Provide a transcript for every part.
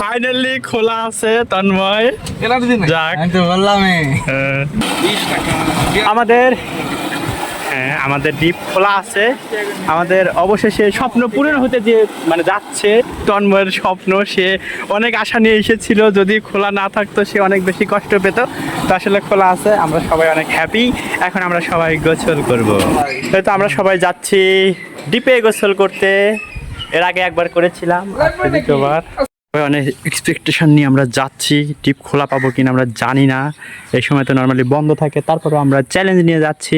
Finally খোলা আছে তন্ময়। যাক। বললামই হ্যাঁ। আমাদের হ্যাঁ আমাদের ডিপ খোলা আছে। আমাদের অবশেষে স্বপ্ন পূরণ হতে যে মানে যাচ্ছে তন্ময়ের স্বপ্ন সে অনেক আশা নিয়ে এসেছিল। যদি খোলা না থাকতো সে অনেক বেশি কষ্ট পেত। তো আসলে খোলা আছে আমরা সবাই অনেক হ্যাপি এখন আমরা সবাই গোসল করব। তো আমরা সবাই যাচ্ছি ডিপে গোসল করতে। এর আগে একবার করেছিলাম দ্বিতীয়বার। অনেক এক্সপেকটেশন নিয়ে আমরা যাচ্ছি টিপ খোলা পাবো কিনা আমরা জানি না। এই সময় তো নর্মালি বন্ধ থাকে তারপরেও আমরা চ্যালেঞ্জ নিয়ে যাচ্ছি।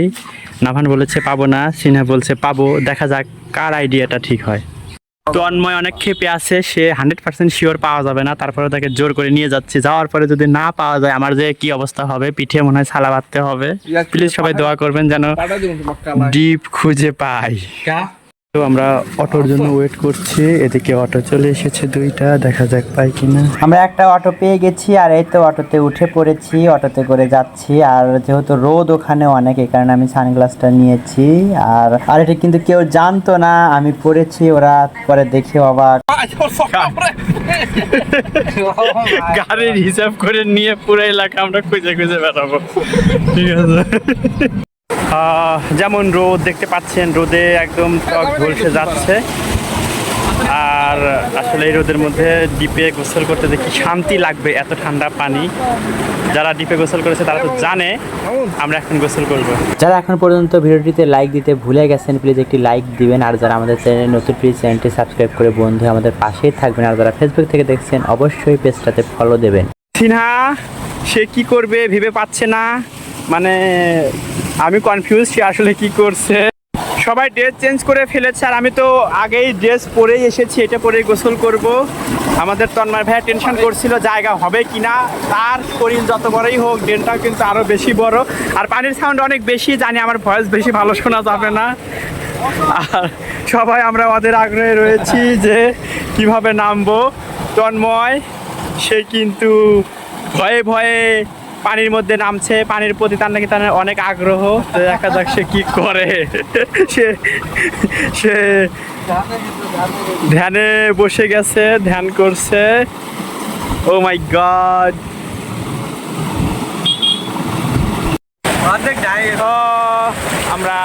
নাভান বলেছে পাবো না। সিনহা বলছে পাবো। দেখা যাক কার আইডিয়াটা ঠিক হয়। তো অন্ময় অনেক ক্ষেপে আছে সে হান্ড্রেড পার্সেন্ট শিওর পাওয়া যাবে না। তারপরে তাকে জোর করে নিয়ে যাচ্ছি। যাওয়ার পরে যদি না পাওয়া যায় আমার যে কি অবস্থা হবে পিঠে মনে হয় ছালা বাঁধতে হবে। প্লিজ সবাই দোয়া করবেন যেন ডিপ খুঁজে পাই। তো আমরা অটোর জন্য ওয়েট করছি। এদিকে অটো চলে এসেছে দুইটা দেখা যাক পাই কিনা। আমরা একটা অটো পেয়ে গেছি আর এই তো অটোতে উঠে পড়েছি অটোতে করে যাচ্ছি। আর যেহেতু রোদ ওখানে অনেক এই কারণে আমি সানগ্লাসটা নিয়েছি। আর আর এটা কিন্তু কেউ জানতো না আমি পড়েছি ওরা পরে দেখে অবাক। গাড়ির হিসাব করে নিয়ে পুরো এলাকা আমরা খুঁজে খুঁজে বেড়াবো। ঠিক আছে। যেমন রোদ দেখতে পাচ্ছেন রোদে একদম টক ঝলসে যাচ্ছে। আর আসলে এই রোদের মধ্যে ডিপে গোসল করতে দেখি শান্তি লাগবে এত ঠান্ডা পানি। যারা ডিপে গোসল করেছে তারা তো জানে আমরা এখন গোসল করব। যারা এখন পর্যন্ত ভিডিওটিতে লাইক দিতে ভুলে গেছেন প্লিজ একটি লাইক দিবেন। আর যারা আমাদের চ্যানেল নতুন প্লিজ চ্যানেলটি সাবস্ক্রাইব করে বন্ধু আমাদের পাশেই থাকবেন। আর যারা ফেসবুক থেকে দেখছেন অবশ্যই পেজটাতে ফলো দেবেন। সিনহা সে কি করবে ভেবে পাচ্ছে না? মানে আমি কনফিউজ সে আসলে কি করছে। সবাই ড্রেস চেঞ্জ করে ফেলেছে আর আমি তো আগেই ড্রেস পরেই এসেছি এটা পরেই গোসল করব। আমাদের তন্ময় ভাইয়া টেনশন করছিল জায়গা হবে কিনা তার শরীর যত বড়ই হোক ড্রেনটাও কিন্তু আরও বেশি বড়। আর পানির সাউন্ড অনেক বেশি জানি আমার ভয়েস বেশি ভালো শোনা যাবে না। আর সবাই আমরা ওদের আগ্রহে রয়েছি যে কীভাবে নামবো। তন্ময় সে কিন্তু ভয়ে ভয়ে পানির মধ্যে নামছে, পানির প্রতি তার নাকি তার অনেক আগ্রহ। দেখা যাক সে কি করে। সে সে ধ্যানে বসে গেছে, ধ্যান করছে। ও মাই গড অর্ধেক যাই আমরা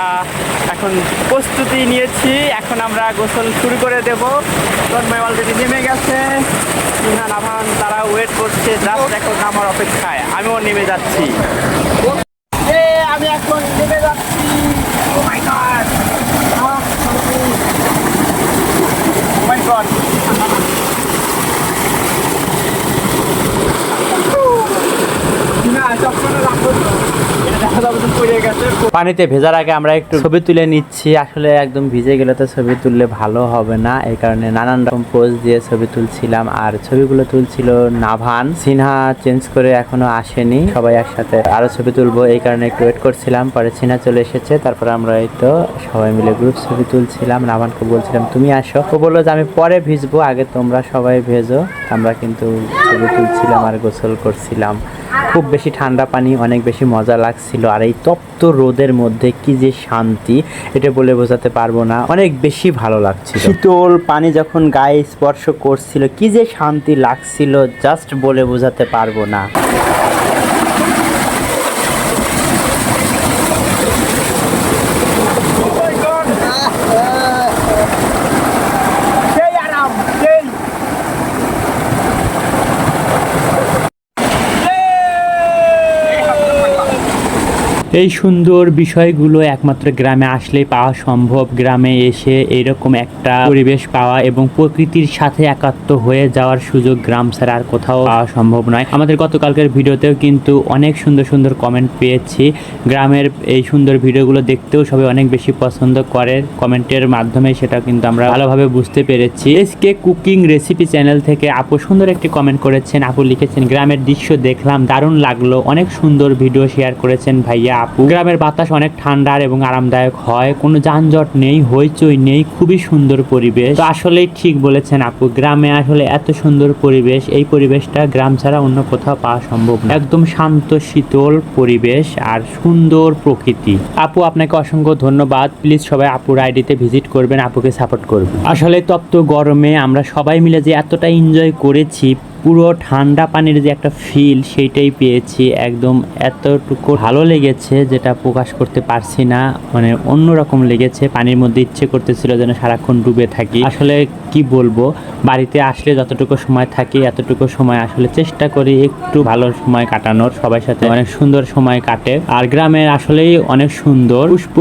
এখন প্রস্তুতি নিয়েছি। এখন আমরা গোসল শুরু করে দেব। তন্ময় অলরেডি নেমে গেছে। ইহান আভান তারা ওয়েট করছে। জাস্ট এখন আমার অপেক্ষায়। আমিও নেমে যাচ্ছি। আমি এখন নেমে যাচ্ছি। গড না চপ্পল রাখব পানিতে ভেজার আগে আমরা একটু ছবি তুলে নিচ্ছি। আসলে একদম ভিজে গেলে তো ছবি তুললে ভালো হবে না। এই কারণে নানান রকম পোজ দিয়ে ছবি তুলছিলাম। আর ছবিগুলো তুলছিল নাভান। সিনহা চেঞ্জ করে এখনও আসেনি। সবাই একসাথে আরও ছবি তুলবো। এই কারণে একটু ওয়েট করছিলাম। পরে সিনহা চলে এসেছে। তারপর আমরা এই তো সবাই মিলে গ্রুপ ছবি তুলছিলাম। নাভানকে বলছিলাম, তুমি আসো। ও বলল যে, আমি পরে ভিজবো। আগে তোমরা সবাই ভেজো। আমরা কিন্তু ছবি তুলছিলাম আর গোসল করছিলাম। খুব বেশি ঠান্ডা পানি, অনেক বেশি মজা লাগছিল। আর এই তপ্ত রোদের মধ্যে কি যে শান্তি, এটা বলে বোঝাতে পারব না। অনেক বেশি ভালো লাগছে শীতল পানি যখন গায়ে স্পর্শ করছিল, কি যে শান্তি লাগছিল জাস্ট বলে বোঝাতে পারব না সেই আরাম সেই এই সুন্দর বিষয়গুলো একমাত্র গ্রামে আসলেই পাওয়া সম্ভব। গ্রামে এসে এরকম একটা পরিবেশ পাওয়া এবং প্রকৃতির সাথে একাত্ম হয়ে যাওয়ার সুযোগ গ্রাম ছাড়া আর কোথাও পাওয়া সম্ভব নয়। আমাদের গতকালকের ভিডিওতেও কিন্তু অনেক সুন্দর সুন্দর কমেন্ট পেয়েছি। গ্রামের এই সুন্দর ভিডিওগুলো দেখতেও সবাই অনেক বেশি পছন্দ করে। কমেন্টের মাধ্যমে সেটা কিন্তু আমরা ভালোভাবে বুঝতে পেরেছি। এসকে কুকিং রেসিপি চ্যানেল থেকে আপু সুন্দর একটি কমেন্ট করেছেন। আপু লিখেছেন, গ্রামের দৃশ্য দেখলাম, দারুণ লাগল। অনেক সুন্দর ভিডিও শেয়ার করেছেন ভাইয়া। আপু গ্রামের বাতাস অনেক ঠান্ডা এবং আরামদায়ক হয়। কোনো যানজট নেই, হইচই নেই, খুবই সুন্দর পরিবেশ। তো আসলেই ঠিক বলেছেন আপু, গ্রামে আসলে এত সুন্দর পরিবেশ, এই পরিবেশটা গ্রাম ছাড়া অন্য কোথাও পাওয়া সম্ভব না। একদম শান্ত, শীতল পরিবেশ আর সুন্দর প্রকৃতি। আপু, আপনাকে অসংখ্য ধন্যবাদ। প্লিজ সবাই আপুর আইডিতে ভিজিট করবেন, আপুকে সাপোর্ট করবেন। আসলে তপ্ত গরমে আমরা সবাই মিলে যে এতটা এনজয় করেছি পুরো ঠান্ডা পানির যে একটা ফিল সেইটাই পেয়েছি। একদম এতটুকু ভালো লেগেছে যেটা প্রকাশ করতে পারছি না। মানে অন্যরকম লেগেছে। পানির মধ্যে ইচ্ছে করতেছিল যেন সারাক্ষণ ডুবে থাকি। আসলে কি বলব? বাড়িতে আসলে যতটুকু সময় থাকি, এতটুকু সময় আসলে চেষ্টা করি একটু ভালো সময় কাটানোর। সবার সাথে অনেক সুন্দর সময় কাটে। আর গ্রামের আসলেই অনেক সুন্দর। পুষ্প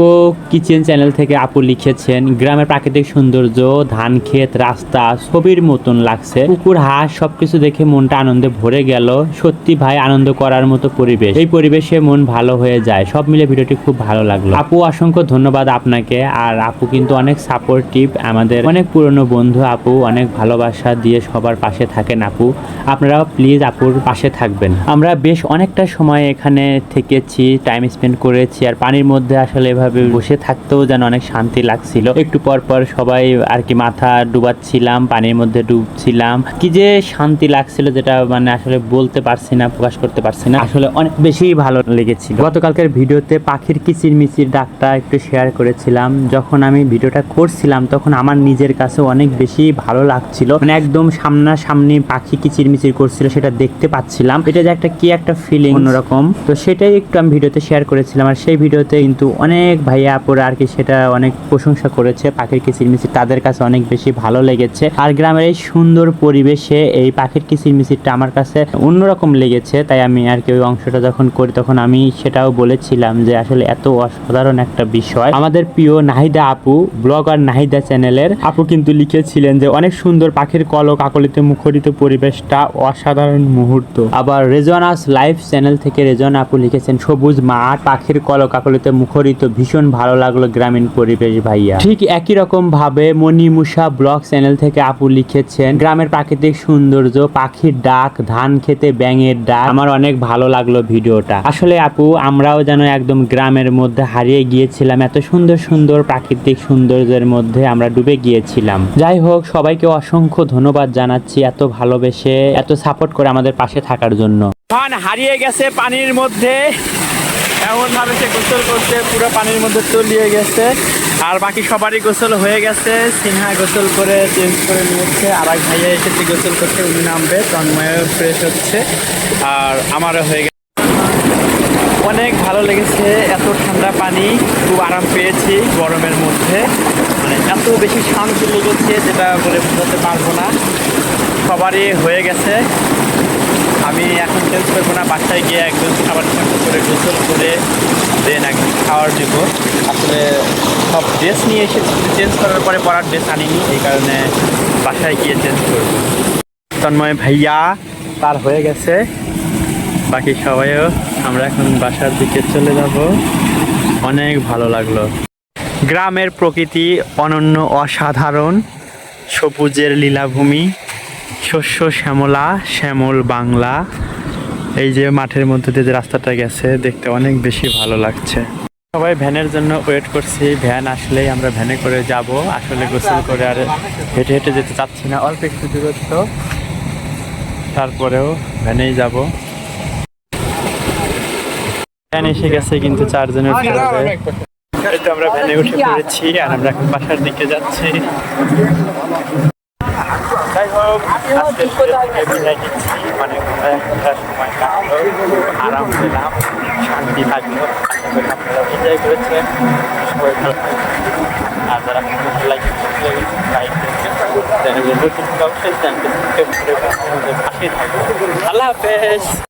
কিচেন চ্যানেল থেকে আপু লিখেছেন, গ্রামের প্রাকৃতিক সৌন্দর্য, ধান ক্ষেত, রাস্তা, ছবির মতন লাগছে। পুকুর, হাঁস সবকিছু দেখে মনটা আনন্দে ভরে গেল। সত্যি ভাই, আনন্দ করার মতো পরিবেশ। এই পরিবেশে মন ভালো হয়ে যায়। সব মিলে ভিডিওটি খুব ভালো লাগল। আপু, অসংখ্য ধন্যবাদ আপনাকে। আর আপু কিন্তু অনেক সাপোর্টিভ আমাদের। অনেক পুরনো বন্ধু আপু, অনেক ভালোবাসা দিয়ে সবার পাশে থাকেন আপু। আপনারাও প্লিজ আপুর পাশে থাকবেন। আমরা বেশ অনেকটা সময় এখানে থেকেছি টাইম স্পেন্ড করেছি। আর পানির মধ্যে আসলে এভাবে বসে থাকতেও যেন অনেক শান্তি লাগছিল। একটু পর পর সবাই আর কি মাথা ডুবাচ্ছিলাম, পানির মধ্যে ডুবছিলাম। কি যে শান্তি লাগছিল যেটা মানে আসলে বলতে পারছি না, প্রকাশ করতে পারছি না। আসলে অনেক বেশি ভালো লেগেছিল গতকালকের ভিডিওতে পাখির কিচির মিচির ডাকটা একটু শেয়ার করেছিলাম। যখন আমি ভিডিওটা করছিলাম, তখন আমার নিজের কাছে অনেক বেশি ভালো লাগছিল। মানে একদম সামনাসামনি পাখি কিচির মিচির করছিল সেটা দেখতে পাচ্ছিলাম। এটা যে একটা কি একটা ফিলিং অন্যরকম। তো সেটাই একটু আমি ভিডিওতে শেয়ার করেছিলাম। আর সেই ভিডিওতে কিন্তু অনেক ভাইয়া, আপুরা আর কি সেটা অনেক প্রশংসা করেছে পাখির কিচির মিচির তাদের কাছে অনেক বেশি ভালো লেগেছে। আর গ্রামের এই সুন্দর পরিবেশে এই পাখির কিচির মিচিরটা আমার কাছে অন্যরকম লেগেছে, তাই আমি আর কি ওই অংশটা যখন করি তখন আমি সেটাও বলেছিলাম যে আসলে এত অসাধারণ একটা বিষয়। আমাদের প্রিয় নাহিদা আপু, ব্লগার নাহিদা চ্যানেলের, আপু কিন্তু লিখেছিলেন যে অনেক সুন্দর পাখির কলক আকলিতে মুখরিত পরিবেশটা অসাধারণ মুহূর্ত। আবার রেজনাস লাইভ চ্যানেল থেকে রেজন আপু লিখেছেন, সবুজ মাঠ, পাখির কলক আকলিতে মুখরিত, ভীষণ ভালো লাগল গ্রামীণ পরিবেশ ভাইয়া। ঠিক একই রকম ভাবে মণিমুষা ব্লগ চ্যানেল থেকে আপু লিখেছেন, গ্রামের প্রাকৃতিক সৌন্দর্য পাখির ডাক, ধান খেতে ব্যাঙের ডাক। আমার অনেক ভালো লাগল ভিডিওটা। আসলে আপু, আমরাও যেন একদম গ্রামের মধ্যে হারিয়ে গিয়েছিলাম। এত সুন্দর সুন্দর প্রাকৃতিক সৌন্দর্যের মধ্যে আমরা ডুবে গিয়েছিলাম। যাই হোক, সবাইকে অসংখ্য ধন্যবাদ জানাচ্ছি এত ভালোবেসে, এত সাপোর্ট করে আমাদের পাশে থাকার জন্য। হারিয়ে গেছে পানির মধ্যে। এমন ভাবে সে গোসল করছে, পুরো পানির মধ্যে তলিয়ে গেছে। আর বাকি সবারই গোসল হয়ে গেছে। সিনহা গোসল করে চেঞ্জ করে নিয়েছে। আর এক ভাইয়া এসেছে গোসল করতে, উনি নামবে তন্ময় ফ্রেশ হচ্ছে। আর আমারও হয়ে গেছে। অনেক ভালো লেগেছে, এত ঠান্ডা পানি, খুব আরাম পেয়েছি গরমের মধ্যে। মানে এত বেশি শান্তি লেগেছে, যেটা বলে বোঝাতে পারব না। সবারই হয়ে গেছে। আমি এখন চেঞ্জ করব না, বাসায় গিয়ে একদম খাবার করে গোসল করে দেন একদম খাওয়ার দিব আসলে সব ড্রেস নিয়ে এসেছি চেঞ্জ করার পরে পরার ড্রেস আনিনি, এই কারণে বাসায় গিয়ে চেঞ্জ করব। তন্ময় ভাইয়া তার হয়ে গেছে। বাকি সবাইও, আমরা এখন বাসার দিকে চলে যাব। অনেক ভালো লাগল। গ্রামের প্রকৃতি অনন্য অসাধারণ, সবুজের লীলাভূমি। শস্য, শ্যামলা, শ্যামল বাংলা। এই যে মাঠের মধ্যে দিয়ে যে রাস্তাটা গেছে, দেখতে অনেক বেশি ভালো লাগছে। সবাই ভ্যানের জন্য ওয়েট করছি। ভ্যান আসলেই আমরা ভ্যানে করে যাব। আসলে গোসল করে আর হেঁটে হেঁটে যেতে চাচ্ছি না। অল্প একটু দূরত্ব। তারপরেও ভ্যানেই যাব। ভ্যান এসে গেছে কিন্তু চারজনে উঠতে হবে এই তো আমরা ভ্যানে উঠে পড়েছি আর আমরা এখন বাসার দিকে যাচ্ছি। যাই হোক একটা সময় কাটলো শান্তি লাগল আশা করি আপনারা এনজয় আর যারা লাগে লাইক চ্যানেলে নতুন অবশ্যই চ্যানেলকে পাশে থাকবেন আল্লাহ হাফেজ।